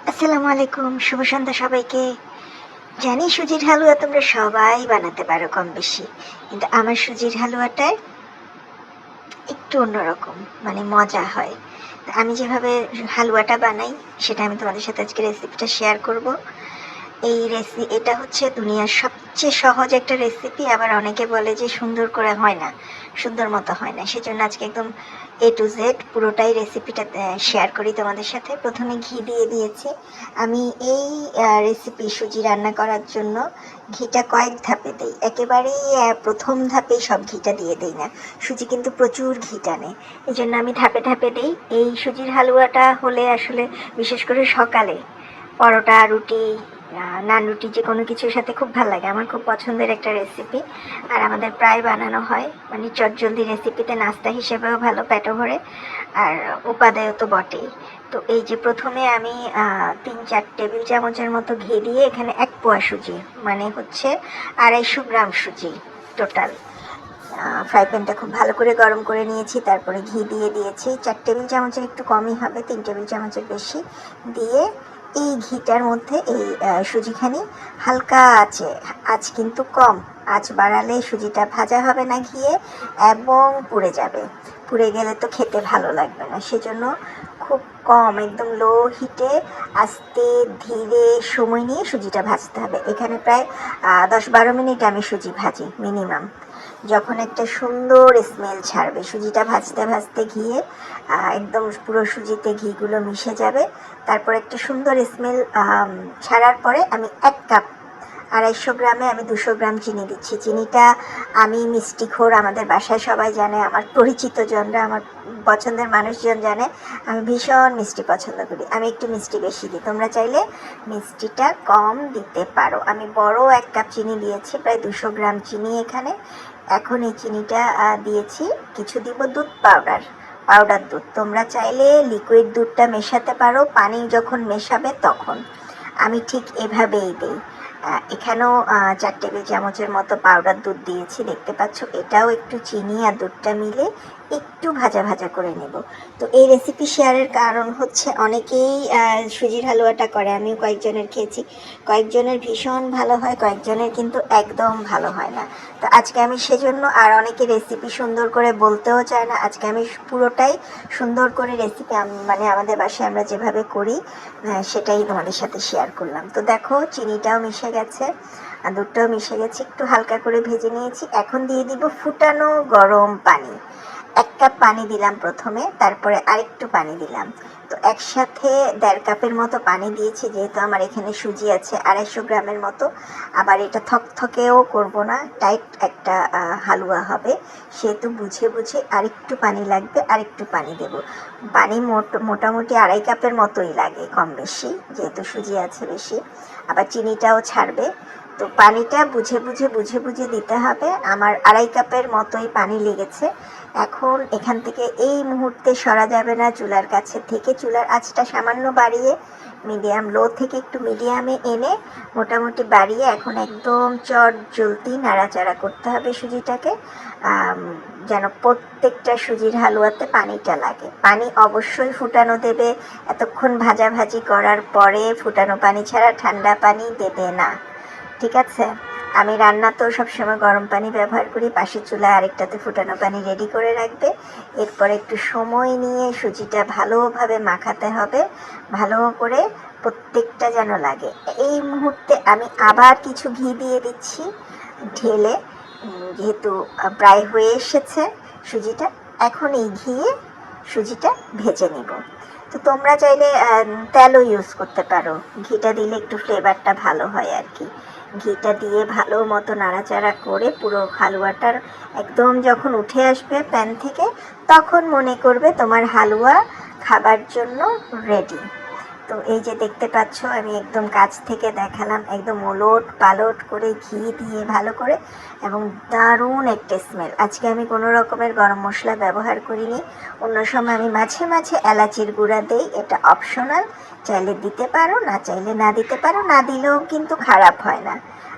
আসসালামু আলাইকুম, শুভ সন্ধ্যা সবাইকে। জানি সুজির হালুয়া তোমরা সবাই বানাতে পারো কম বেশি কিন্তু আমার সুজির হালুয়াটায় একটু অন্যরকম মানে মজা হয়। আমি যেভাবে হালুয়াটা বানাই, সেটা আমি তোমাদের সাথে আজকে রেসিপিটা শেয়ার করব। এই রেসি এটা হচ্ছে দুনিয়ার সবচেয়ে সহজ একটা রেসিপি আবার অনেকে বলে যে সুন্দর করে হয় না, সুন্দর মতো হয় না। সেজন্য আজকে একদম এ টু জেড পুরোটাই রেসিপিটা শেয়ার করি তোমাদের সাথে। প্রথমে ঘি দিয়ে দিয়েছি। আমি এই রেসিপি সুজি রান্না করার জন্য ঘিটা কয়েক ধাপে দিই। একেবারেই প্রথম ধাপে সব ঘিটা দিয়ে দিই না। সুজি কিন্তু প্রচুর ঘি টানে। এই জন্য আমি ধাপে ধাপে দিই। এই সুজির হালুয়াটা হলে আসলে, বিশেষ করে সকালে, পরোটা, রুটি নান রুটি যে কোনো কিছুর সাথে খুব ভালো লাগে। আমার খুব পছন্দের একটা রেসিপি আর আমাদের প্রায় বানানো হয়। মানে চটজলদি রেসিপিতে নাস্তা হিসেবেও ভালো পেটো ভরে। আর উপাদেয় তো বটেই। তো এই যে প্রথমে আমি তিন চার টেবিল চামচের মতো ঘি দিয়ে এখানে এক পোয়া সুজি মানে হচ্ছে আড়াইশো গ্রাম সুজি টোটাল ফ্রাই প্যানটা খুব ভালো করে গরম করে নিয়েছি। তারপরে ঘি দিয়ে দিয়েছি। চার টেবিল চামচের একটু কমই হবে, তিন টেবিল চামচের বেশি। দিয়ে এই ঘিটার মধ্যে এই সুজিখানি হালকা আছে। আজ কিন্তু কম। আঁচ বাড়ালে সুজিটা ভাজা হবে না ঘিয়ে এবং পুড়ে যাবে। পুড়ে গেলে তো খেতে ভালো লাগবে না। সেজন্য খুব কম, একদম লো হিটে আস্তে ধীরে সময় নিয়ে সুজিটা ভাজতে হবে। এখানে প্রায় দশ বারো মিনিট আমি সুজি ভাজি মিনিমাম যখন একটা সুন্দর স্মেল ছাড়বে, সুজিটা ভাজতে ভাজতে ঘিয়ে একদম পুরো সুজিতে ঘিগুলো মিশে যাবে। তারপর একটা সুন্দর স্মেল ছাড়ার পরে আমি এক কাপ আড়াইশো গ্রামে আমি দুশো গ্রাম চিনি দিচ্ছি। চিনিটা আমি মিষ্টিখোর আমাদের বাসায় সবাই জানে, আমার পরিচিত জনরা, আমার পছন্দের মানুষজন জানে। আমি ভীষণ মিষ্টি পছন্দ করি। আমি একটু মিষ্টি বেশি দিই। তোমরা চাইলে মিষ্টিটা কম দিতে পারো। আমি বড় এক কাপ চিনি দিয়েছি, প্রায় দুশো গ্রাম চিনি এখানে। এখন এই চিনিটা দিয়েছি কিছু দিব দুধ পাউডার পাউডার দুধ। তোমরা চাইলে লিকুইড দুধটা মেশাতে পারো, পানি যখন মেশাবে তখন। আমি ঠিক এভাবেই দিই। এখানেও চার টেবিল চামচের মতো পাউডার দুধ দিয়েছি, দেখতে পাচ্ছ? এটাও একটু চিনি আর দুধটা মিলে একটু ভাজা ভাজা করে নেব। তো এই রেসিপি শেয়ারের কারণ হচ্ছে অনেকেই সুজির হালুয়াটা করে। আমিও কয়েকজনের খেয়েছি। কয়েকজনের ভীষণ ভালো হয়, কয়েকজনের কিন্তু একদম ভালো হয় না। তো আজকে আমি সেজন্য আর অনেকে রেসিপি সুন্দর করে বলতেও চায় না। আজকে আমি পুরোটাই সুন্দর করে রেসিপি মানে আমাদের বাসায় আমরা যেভাবে করি সেটাই তোমাদের সাথে শেয়ার করলাম। তো দেখো, চিনিটাও মিশে গেছে আর দুধটাও মিশে গেছে। একটু হালকা করে ভেজে নিয়েছি। এখন দিয়ে দিব ফুটানো গরম পানি। কাপ পানি দিলাম প্রথমে, তারপরে আরেকটু পানি দিলাম। তো একসাথে দেড় কাপের মতো পানি দিয়েছি, যেহেতু আমার এখানে সুজি আছে, আড়াইশো গ্রামের মতো। আবার এটা থকথকেও করব না টাইট একটা হালুয়া হবে। সেহেতু বুঝে বুঝে আরেকটু পানি লাগবে, আরেকটু পানি দেব। পানি মোট- মোটামুটি আড়াই কাপের মতোই লাগে কম বেশি, যেহেতু সুজি আছে বেশি। আবার চিনিটাও ছাড়বে। তো পানিটা বুঝে বুঝে বুঝে বুঝে দিতে হবে। আমার আড়াই কাপের মতোই পানি লেগেছে। এখন এখান থেকে এই মুহূর্তে সরা যাবে না চুলার কাছে থেকে। চুলার আঁচটা সামান্য বাড়িয়ে, মিডিয়াম লো থেকে একটু মিডিয়ামে এনে মোটামুটি বাড়িয়ে এখন একদম চট জলতি নাড়াচাড়া করতে হবে সুজিটাকে। যেন প্রত্যেকটা সুজির হালুয়াতে পানিটা লাগে। পানি অবশ্যই ফুটানো দেবে। এতক্ষণ ভাজাভাজি করার পরে ফুটানো পানি ছাড়া ঠান্ডা পানি দেবে না। ঠিক আছে। আমি রান্না তো সবসময় গরম পানি ব্যবহার করি, পাশের চুলায় আরেকটাতে ফুটানো পানি রেডি করে রাখবে। এরপর একটু সময় নিয়ে সুজিটা ভালোভাবে মাখাতে হবে, ভালো করে প্রত্যেকটা যেন লাগে। এই মুহূর্তে আমি আবার কিছু ঘি দিয়ে দিচ্ছি ঢেলে। যেহেতু প্রায় হয়ে এসেছে সুজিটা, এখন এই ঘিয়ে সুজিটা ভেজে নিব। তো তোমরা চাইলে তেলও ইউজ করতে পারো। ঘিটা দিলে একটু ফ্লেভারটা ভালো হয় আর কি। ঘিটা দিয়ে ভালো মতো নাড়াচাড়া করে পুরো হালুয়াটার একদম যখন উঠে আসবে প্যান থেকে, তখন মনে করবে তোমার হালুয়া খাবার জন্য রেডি তো এই যে দেখতে পাচ্ছ, আমি একদম কাছ থেকে দেখালাম, একদম ওলট পালট করে ঘি দিয়ে ভালো করে, এবং দারুণ একটা স্মেল আজকে আমি কোনো রকমের গরম মশলা ব্যবহার করিনি। অন্য সময় আমি মাঝে মাঝে এলাচির গুঁড়া দেই, এটা অপশনাল চাইলে দিতে পারো, না চাইলে না দিতে পারো, না দিলেও কিন্তু খারাপ হয় না।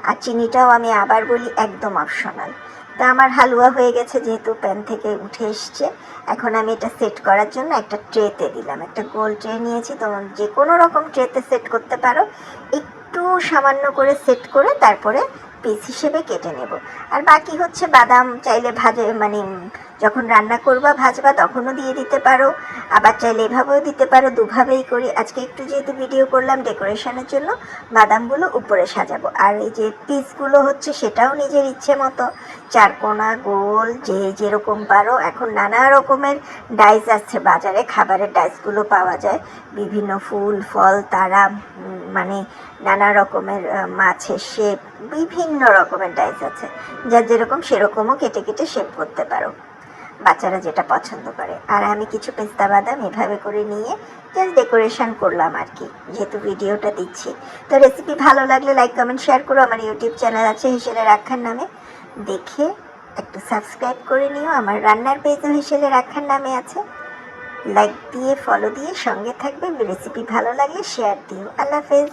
আর চিনিটাও আমি আবার বলি একদম অপশনাল তা আমার হালুয়া হয়ে গেছে যেহেতু প্যান থেকে উঠে এসছে। এখন আমি এটা সেট করার জন্য একটা ট্রেতে দিলাম। একটা গোল ট্রে নিয়েছি, তোমার যে কোনো রকম ট্রেতে সেট করতে পারো। একটু সামান্য করে সেট করে তারপরে পিস হিসেবে কেটে নেব। আর বাকি হচ্ছে বাদাম চাইলে ভাজে মানে যখন রান্না করবা, ভাজবা, তখনও দিয়ে দিতে পারো। আবার চাইলে এভাবেও দিতে পারো, দুভাবেই করি। আজকে একটু যেহেতু ভিডিও করলাম ডেকোরেশনের জন্য, বাদামগুলো উপরে সাজাবো। আর এই যে পিসগুলো হচ্ছে, সেটাও নিজের ইচ্ছে মতো। চারকোনা, গোল, যে যেরকম পারো। এখন নানা রকমের ডাইস আছে বাজারে খাবারের ডাইসগুলো পাওয়া যায়। বিভিন্ন ফুল, ফল, তারা মানে নানা রকমের মাছের শেপ বিভিন্ন রকমের ডাইস আছে। যার যেরকম, সেরকমও কেটে কেটে শেপ করতে পারো। বাচ্চারা যেটা পছন্দ করে। আর আমি কিছু পেস্তা বাদাম এভাবে করে নিয়ে জাস্ট ডেকোরেশন করলাম আর কি, যেহেতু ভিডিওটা দিচ্ছি। তো রেসিপি ভালো লাগলে লাইক কমেন্ট শেয়ার করো। আমার ইউটিউব চ্যানেল আছে হিসেলে রাখার নামে। দেখে একটু সাবস্ক্রাইব করে নিও। আমার রান্নার পেজও হিসেলে রাখার নামে আছে। লাইক দিয়ে ফলো দিয়ে সঙ্গে থাকবে। রেসিপি ভালো লাগলে শেয়ার দিও। আল্লাহ হাফেজ।